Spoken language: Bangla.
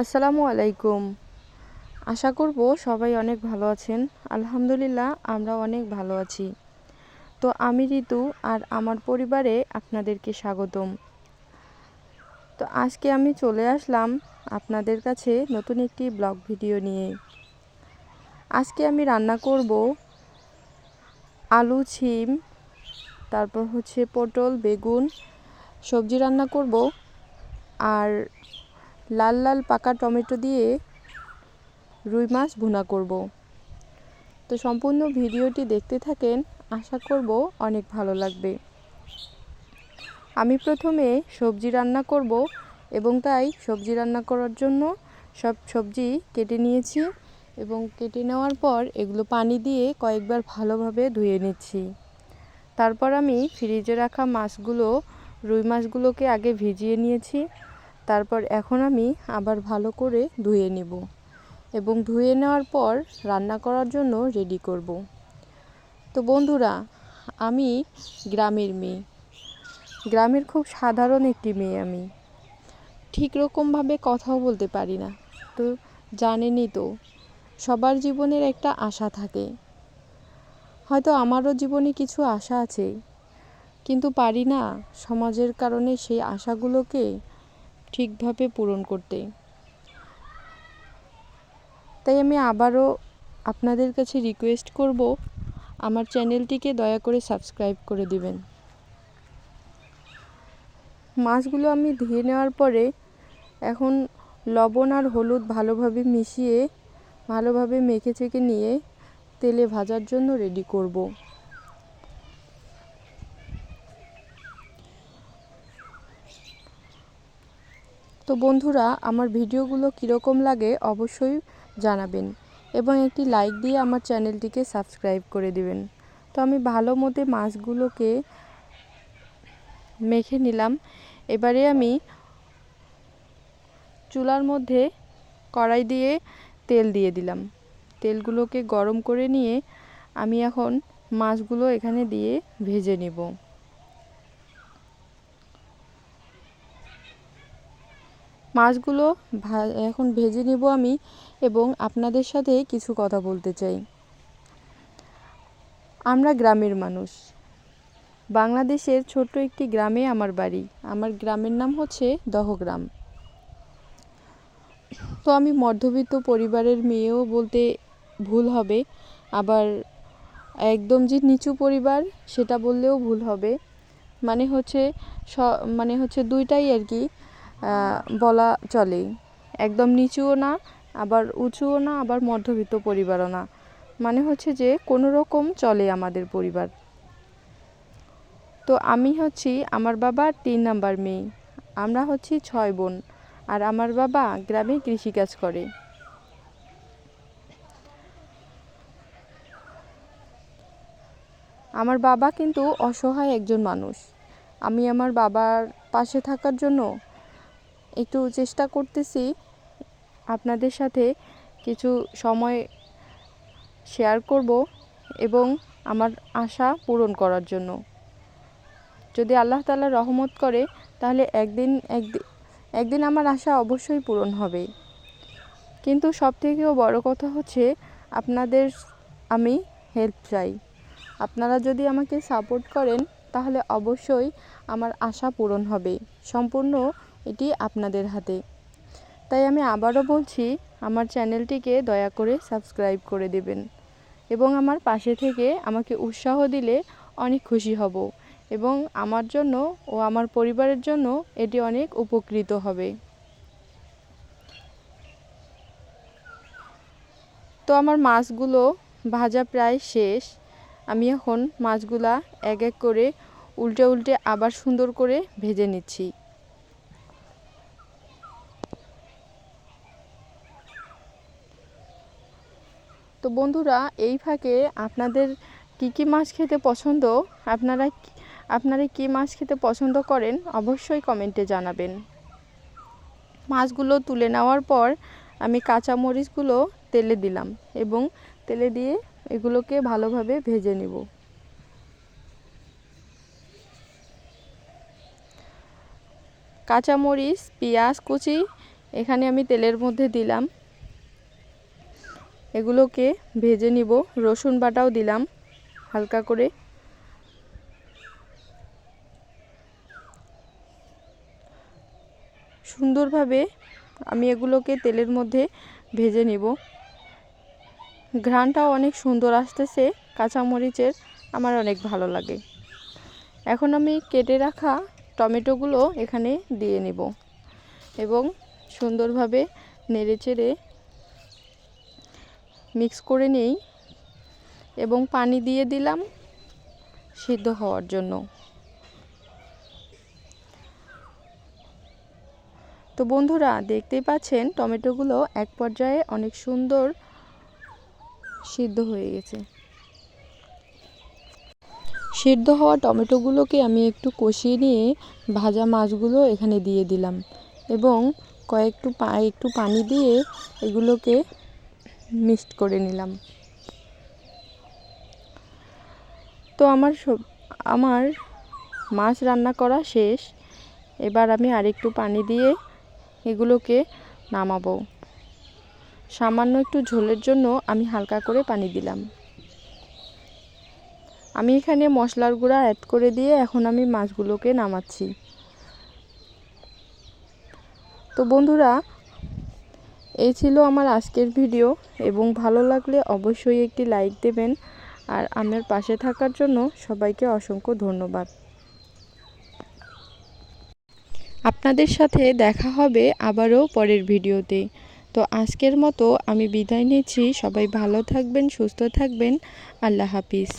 আসসালামু আলাইকুম। আশা করব সবাই অনেক ভালো আছেন। আলহামদুলিল্লাহ আমরা অনেক ভালো আছি। তো আমি ঋতু আর আমার পরিবারে আপনাদেরকে স্বাগতম। তো আজকে আমি চলে আসলাম আপনাদের কাছে নতুন একটি ব্লগ ভিডিও নিয়ে। আজকে আমি রান্না করব আলু, ছিম, তারপর হচ্ছে পটল, বেগুন, সবজি রান্না করব। আর লাল লাল পাকা টমেটো দিয়ে রুই মাছ ভুনা করব। তো সম্পূর্ণ ভিডিওটি দেখতে থাকেন, আশা করব অনেক ভালো লাগবে। আমি প্রথমে সবজি রান্না করব এবং তাই সবজি রান্না করার জন্য সব সবজি কেটে নিয়েছি এবং কেটে নেওয়ার পর এগুলো পানি দিয়ে কয়েকবার ভালোভাবে ধুয়ে নিচ্ছি। তারপর আমি ফ্রিজে রাখা মাছগুলো, রুই মাছগুলোকে আগে ভিজিয়ে নিয়েছি। তারপর এখন আমি আবার ভালো করে ধুয়ে নেব এবং ধুয়ে নেওয়ার পর রান্না করার জন্য রেডি করব। তো বন্ধুরা, আমি গ্রামের মেয়ে। গ্রামের খুব সাধারণ একটি মেয়ে আমি। ঠিক রকমভাবে কথাও বলতে পারি না। তো জানেনই তো, সবার জীবনের একটা আশা থাকে। হয়তো আমারও জীবনে কিছু আশা আছে, কিন্তু পারি না সমাজের কারণে সেই আশাগুলোকে ঠিকভাবে পূরণ করতে তাই আমি আবারও আপনাদের কাছে রিকোয়েস্ট করব, আমার চ্যানেলটিকে দয়া করে সাবস্ক্রাইব করে দিবেন। মাছগুলো আমি ধুয়ে নেওয়ার পরে এখন লবণ আর হলুদ ভালোভাবে মিশিয়ে, ভালোভাবে মেখে চেকে নিয়ে তেলে ভাজার জন্য রেডি করব। তো বন্ধুরা, আমার ভিডিওগুলো কীরকম লাগে অবশ্যই জানাবেন এবং একটি লাইক দিয়ে আমার চ্যানেলটিকে সাবস্ক্রাইব করে দিবেন। তো আমি ভালো মতো মাছগুলোকে মেখে নিলাম। এবারে আমি চুলার মধ্যে কড়াই দিয়ে তেল দিয়ে দিলাম। তেলগুলোকে গরম করে নিয়ে আমি এখন মাছগুলো এখানে দিয়ে ভেজে নেব। মাছগুলো এখন ভেজে নেব আমি এবং আপনাদের সাথে কিছু কথা বলতে চাই। আমরা গ্রামের মানুষ। বাংলাদেশের ছোট্ট একটি গ্রামে আমার বাড়ি। আমার গ্রামের নাম হচ্ছে দহগ্রাম। তো আমি মধ্যবিত্ত পরিবারের মেয়েও বলতে ভুল হবে, আবার একদম যে নিচু পরিবার সেটা বললেও ভুল হবে। মানে হচ্ছে মানে হচ্ছে দুইটাই আর কি বলা চলে। একদম নিচুও না, আবার উঁচুও না, আবার মধ্যবিত্ত পরিবারও না। মানে হচ্ছে যে কোনো রকম চলে আমাদের পরিবার। তো আমি হচ্ছি আমার বাবার তিন নাম্বার মেয়ে, আমরা হচ্ছি ছয় বোন, আর আমার বাবা গ্রামে কৃষিকাজ করে। আমার বাবা কিন্তু অসহায় একজন মানুষ। আমি আমার বাবার পাশে থাকার জন্য একটু চেষ্টা করতেছি আপনাদের সাথে কিছু সময় শেয়ার করব এবং আমার আশা পূরণ করার জন্য। যদি আল্লাহ তালা রহমত করে, তাহলে একদিন একদিন একদিন আমার আশা অবশ্যই পূরণ হবে। কিন্তু সবথেকেও বড় কথা হচ্ছে, আপনাদের আমি হেল্প চাই। আপনারা যদি আমাকে সাপোর্ট করেন, তাহলে অবশ্যই আমার আশা পূরণ হবে। সম্পূর্ণ এটি আপনাদের হাতে। তাই আমি আবারও বলছি, আমার চ্যানেলটিকে দয়া করে সাবস্ক্রাইব করে দেবেন এবং আমার পাশে থেকে আমাকে উৎসাহ দিলে অনেক খুশি হব এবং আমার জন্য ও আমার পরিবারের জন্য এটি অনেক উপকৃত হবে। তো আমার মাছগুলো ভাজা প্রায় শেষ। আমি এখন মাছগুলা এক এক করে উল্টে উল্টে আবার সুন্দর করে ভেজে নিচ্ছি। তো বন্ধুরা, এই ফাঁকে আপনাদের কী কী মাছ খেতে পছন্দ? আপনারা আপনারা কী মাছ খেতে পছন্দ করেন? অবশ্যই কমেন্টে জানাবেন। মাছগুলো তুলে নেওয়ার পর আমি কাঁচা মরিচগুলো তেলে দিলাম এবং তেলে দিয়ে এগুলোকে ভালোভাবে ভেজে নেব। কাঁচামরিচ, পেঁয়াজ, কুচি এখানে আমি তেলের মধ্যে দিলাম। এগুলোকে ভেজে নিব। রসুন বাটাও দিলাম হালকা করে। সুন্দরভাবে আমি এগুলোকে তেলের মধ্যে ভেজে নিব। ঘ্রাণটাও অনেক সুন্দর আসতেছে, কাঁচামরিচের আমার অনেক ভালো লাগে। এখন আমি কেটে রাখা টমেটোগুলো এখানে দিয়ে নিব এবং সুন্দরভাবে নেড়েচেড়ে মিক্স করে নেই এবং পানি দিয়ে দিলাম সিদ্ধ হওয়ার জন্য। তো বন্ধুরা, দেখতেই পাচ্ছেন, টমেটোগুলো এক পর্যায়ে অনেক সুন্দর সিদ্ধ হয়ে গেছে। সিদ্ধ হওয়া টমেটোগুলোকে আমি একটু কষিয়ে নিয়ে ভাজা মাছগুলো এখানে দিয়ে দিলাম এবং কয়েকটু পা, একটু পানি দিয়ে এগুলোকে মিক্সড করে নিলাম। তো আমার সব, আমার মাছ রান্না করা শেষ। এবার আমি আরেকটু পানি দিয়ে এগুলোকে নামাবো। সামান্য একটু ঝোলের জন্য আমি হালকা করে পানি দিলাম। আমি এখানে মশলার গুঁড়া অ্যাড করে দিয়ে এখন আমি মাছগুলোকে নামাচ্ছি। তো বন্ধুরা এই ছিল আমার আজকের ভিডিও এবং ভালো লাগলে অবশ্যই একটি লাইক দেবেন। আর আমার পাশে থাকার জন্য সবাইকে অসংখ্য ধন্যবাদ। আপনাদের সাথে দেখা হবে আবারও পরের ভিডিওতে। তো আজকের মতো আমি বিদায় নিচ্ছি। সবাই ভালো থাকবেন, সুস্থ থাকবেন। আল্লাহ হাফিজ।